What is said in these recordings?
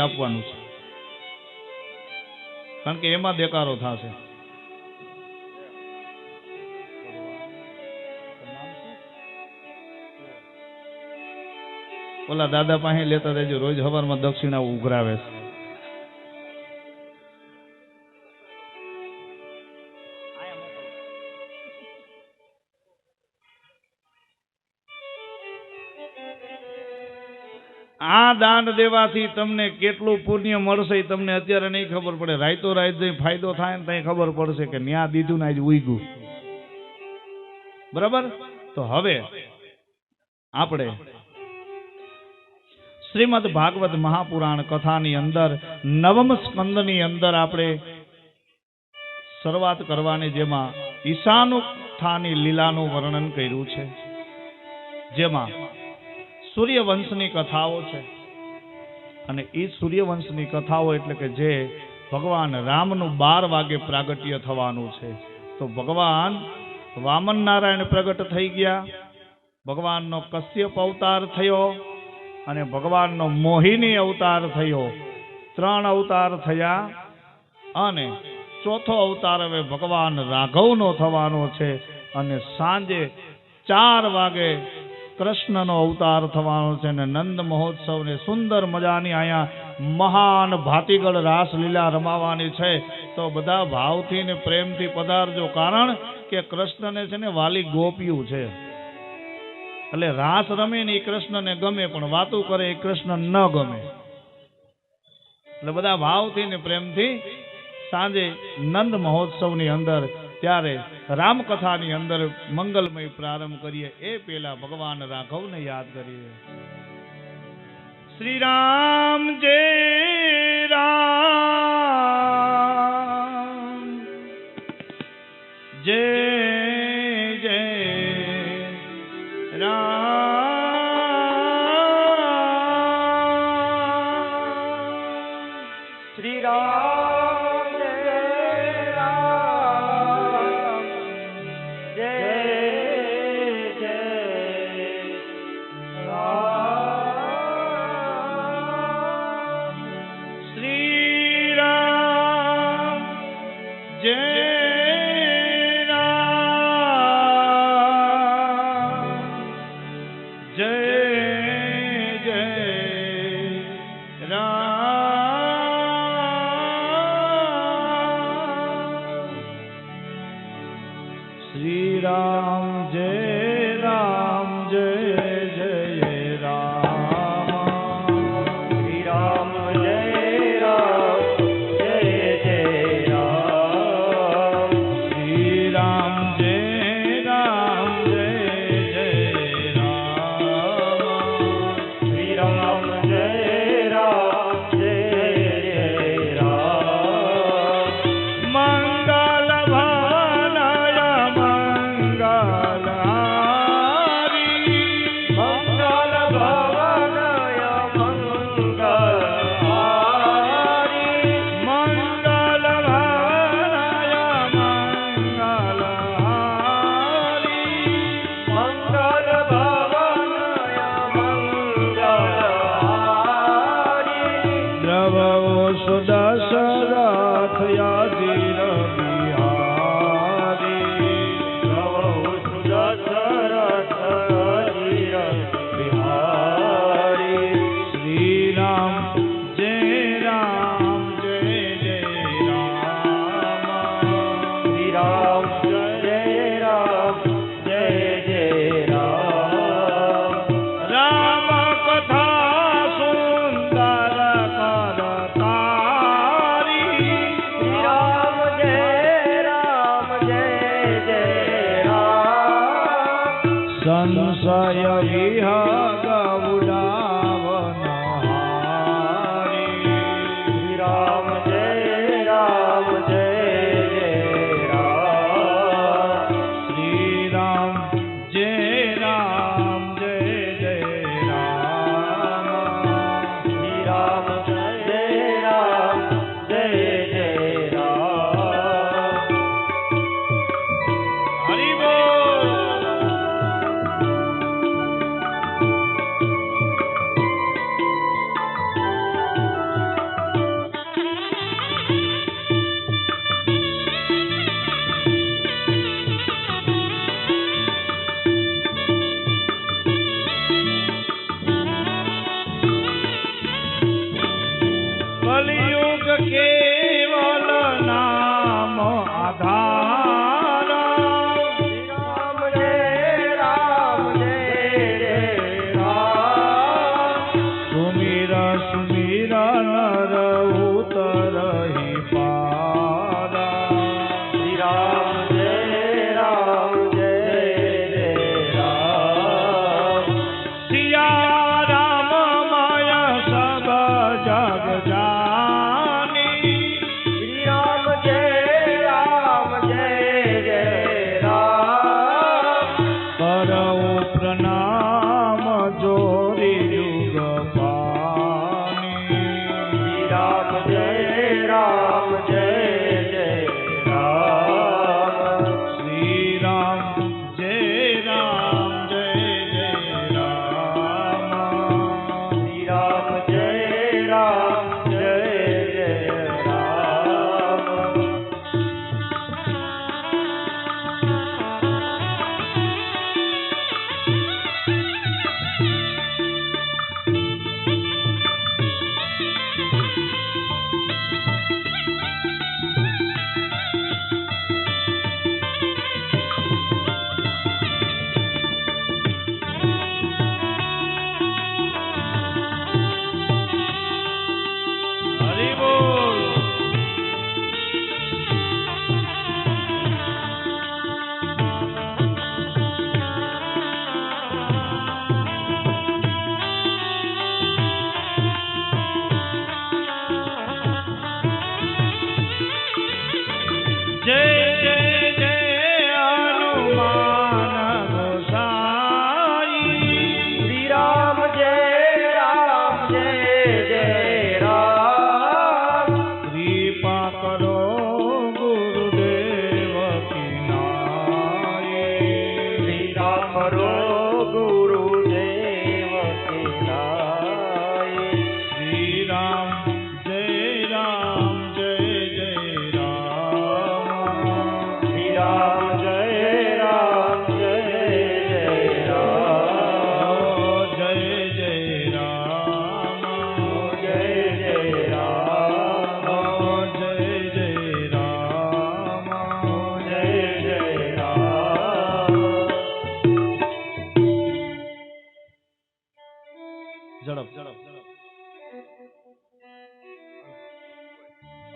આપવાનું છે. કારણ કે એમાં દેકારો થશે. ઓલા દાદા પાસે લેતા રહેજો, રોજ હવારમાં દક્ષિણા ઉઘરાવે છે. આ દાન દેવાથી તમને કેટલું પુણ્ય મળશે તમને અત્યારે નહીં ખબર પડે. રાયતો જઈ ફાયદો થાય ને ત્યાં ખબર પડશે કે ન્યા દીધું ને આજે ઉઈગું બરાબર? તો હવે આપણે શ્રીમદ ભાગવત મહાપુરાણ કથાની અંદર, નવમ સ્કંદની અંદર આપણે શરૂઆત કરવાની જેમાં ઈશાનુત્થાની લીલાનું વર્ણન કર્યું છે. જેમાં સૂર્યવંશની કથાઓ છે. અને એ સૂર્યવંશની કથાઓ એટલે કે જે ભગવાન રામનું બાર વાગે પ્રાગટ્ય થવાનું છે. તો ભગવાન વામન નારાયણ પ્રગટ થઈ ગયા. ભગવાનનો કશ્યપ અવતાર થયો અને ભગવાનનો મોહિની અવતાર થયો. ત્રણ અવતાર થયા અને ચોથો અવતાર હવે ભગવાન રાઘવનો થવાનો છે. અને સાંજે ચાર વાગે કૃષ્ણનો અવતાર થવાનો છે અને નંદ મહોત્સવને સુંદર મજાની અહીંયા મહાન ભાતીગળ રાસલીલા રમાવાની છે. તો બધા ભાવથી ને પ્રેમથી પધારજો. કારણ કે કૃષ્ણને છે ને વાલી ગોપિયું છે. એટલે રાસ રમે ને એ કૃષ્ણને ગમે, પણ વાતું કરે એ કૃષ્ણ ન ગમે. એટલે બધા ભાવથી ને પ્રેમથી સાંજે નંદ મહોત્સવની અંદર ત્યારે રામકથાની અંદર મંગલમય પ્રારંભ કરીએ. એ પેલા ભગવાન રાઘવને યાદ કરીએ. શ્રી રામ, જય રામ. જય જય રામ. સંશય વિહ ઉડાવન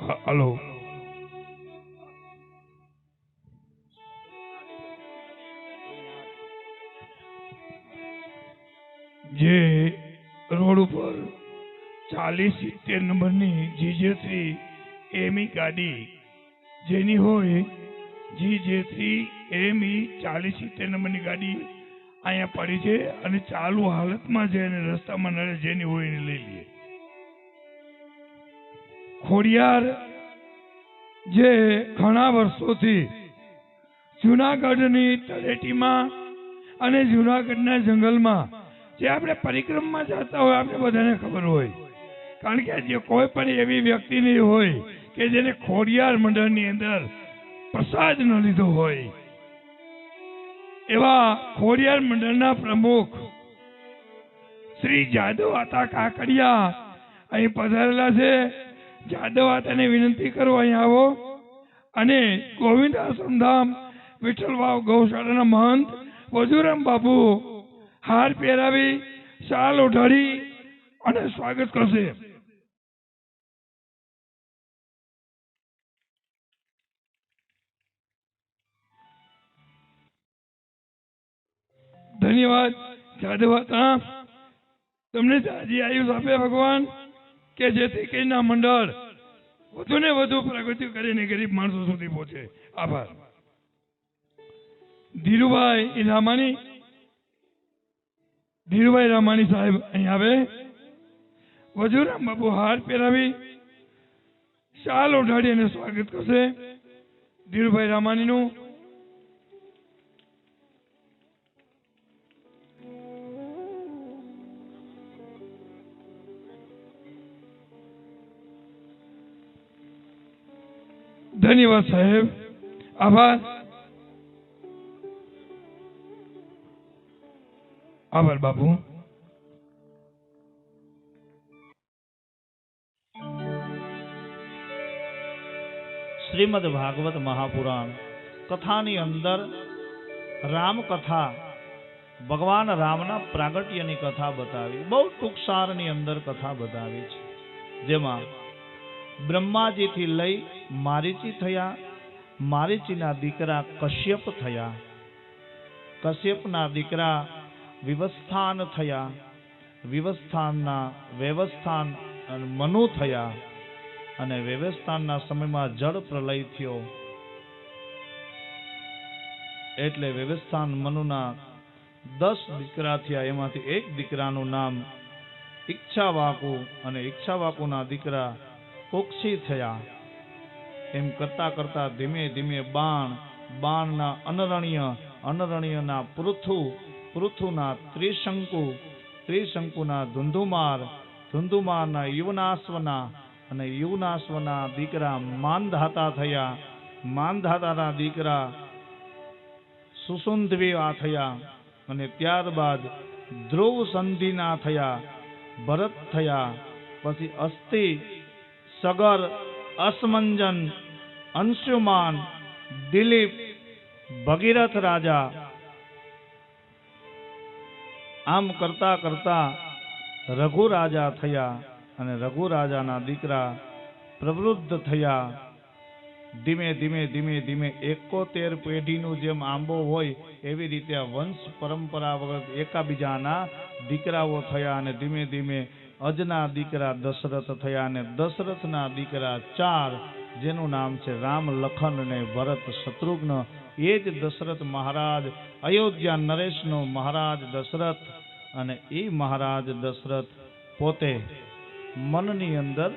હલો. જે રોડ ઉપર ચાલીસ સિત્તેર નંબરની જીજે થ્રી એમી ગાડી, જેની હોય જી જે થ્રી એમી ચાલીસ સિત્તેર નંબરની ગાડી અહીંયા પડી છે અને ચાલુ હાલતમાં જે રસ્તામાં નડે, જેની હોય એને લઈ લઈએ ખોડિયાર જે ઘણા વર્ષોથી જુનાગઢની તળેટીમાં અને જુનાગઢના જંગલમાં જે આપણે પરિક્રમમાં જતા હોય, આપણે બધાને ખબર હોય. કારણ કે જે કોઈ પણ એવી વ્યક્તિ નહીં હોય કે જેને ખોડિયાર મંડળની અંદર પ્રસાદ ન લીધો હોય, એવા ખોડિયાર મંડળના પ્રમુખ શ્રી જાદવ આતા કાકડિયા અહીં પધારેલા છે. જાદવ વિનંતી કરો, અહીં આવો. અને ગોવિંદ આશ્રમધામ વિઠ્ઠલવાવ ગૌશાળાના મહંત વજુરામ બાપુ હાર પહેરાવી, શાલ ઓઢાડી અને સ્વાગત કરશે. ધન્યવાદ જાદવ હતા તમને તાજી આયુષ આપે ભગવાન. કે જેથી કરીને મંડળ વધુ ને વધુ પ્રગતિ કરીને ગરીબ માણસો સુધી પહોંચે. આભાર. ધીરુભાઈ રામાણી ધીરુભાઈ રામાણી સાહેબ અહીં આવે. વજુરામ બાબુ હાર પહેરાવી, શાલ ઓઢાડી અને સ્વાગત કરશે ધીરુભાઈ રામાણીનું ધન્યવાદ સાહેબ. આભાર. આભાર બાપુ. શ્રીમદ ભાગવત મહાપુરાણ કથાની અંદર રામ કથા ભગવાન રામના પ્રાગટ્યની કથા બતાવી, બહુ ટૂંક સારની અંદર કથા બતાવી છે. જેમાં બ્રહ્માજીથી લઈ મારીચી થયા, મારીચીના દીકરા કશ્યપ થયા. કશ્યપના દીકરા વિવસ્થાન થયા, વિવસ્થાનના વ્યવસ્થાન મનુ થયા અને વ્યવસ્થાનના સમયમાં જળ પ્રલય થયો. એટલે વ્યવસ્થાન મનુના દસ દીકરા થયા, એમાંથી એક દીકરાનું નામ ઈચ્છાવાકુ અને ઈચ્છાવાકુના દીકરા કોક્ષી થયા. એમ કરતા કરતા ધીમે ધીમે બાણ, બાણના અનરણ્ય, અનરણ્યના પૃથુ પૃથુના ત્રિશંકુ, ત્રિશંકુના ધુંધુમાર, ધુંધુમારના યુવનાશ્વના અને યુવનાશ્વના દીકરા માનધાતા થયા. માનધાતાના દીકરા સુસુંધવીવા થયા અને ત્યારબાદ ધ્રુવ સંધિના થયા, ભરત થયા. પછી અસ્થિ સગર અસમંજન અંશુમાન દિલીપ ભગીરથ રાજા આમ કરતા કરતા રઘુ રાજા થયા અને રઘુ રાજાના દીકરા પ્રવૃદ્ધ થયા. ધીમે ધીમે ધીમે ધીમે એકોતેર પેઢીનું જેમ આંબો હોય એવી રીતે વંશ પરંપરા વગર એકાબીજાના દીકરાઓ થયા અને ધીમે ધીમે અજના દીકરા દશરથ થયા અને દશરથના દીકરા ચાર, જેનું નામ છે રામ લખન અને ભરત શત્રુઘ્ન, એ જ દશરથ મહારાજ, અયોધ્યા નરેશનો મહારાજ દશરથ અને એ મહારાજ દશરથ પોતે મનની અંદર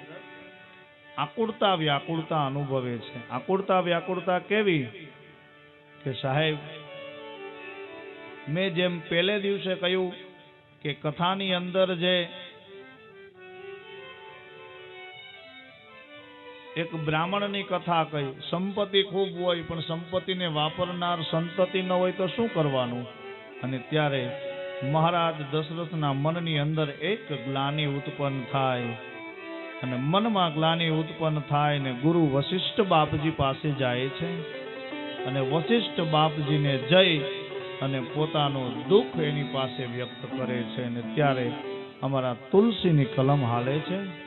આકુળતા વ્યાકુળતા અનુભવે છે. આકુળતા વ્યાકુળતા કેવી? કે સાહેબ, મેં જેમ પહેલે દિવસે કહ્યું કે કથાની અંદર જે એક બ્રાહ્મણની કથા કહી, સંપત્તિ ખૂબ હોય, પણ સંપત્તિને વાપરનાર સંતતિ ન હોય તો શું કરવાનું? અને ત્યારે મહારાજ દશરથના મનની અંદર એક ગ્લાની ઉત્પન્ન થાય. અને મનમાં ગ્લાની ઉત્પન્ન થાય ને ગુરુ વશિષ્ઠ બાપજી પાસે જાય છે. અને વશિષ્ઠ બાપજીને જઈ અને પોતાનું દુઃખ એની પાસે વ્યક્ત કરે છે. અને ત્યારે અમારા તુલસીની કલમ હાલે છે.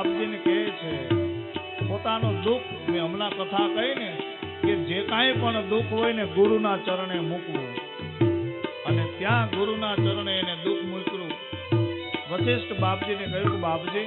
બાપજીને કહે છે, પોતાનું દુઃખ મેં હમણાં કથા કહી ને કે જે કાંઈ પણ દુઃખ હોય ને ગુરુના ચરણે મૂકવું. અને ત્યાં ગુરુના ચરણે એને દુઃખ મૂક્યું. વશિષ્ઠ બાપજીને કહ્યું કે, બાપજી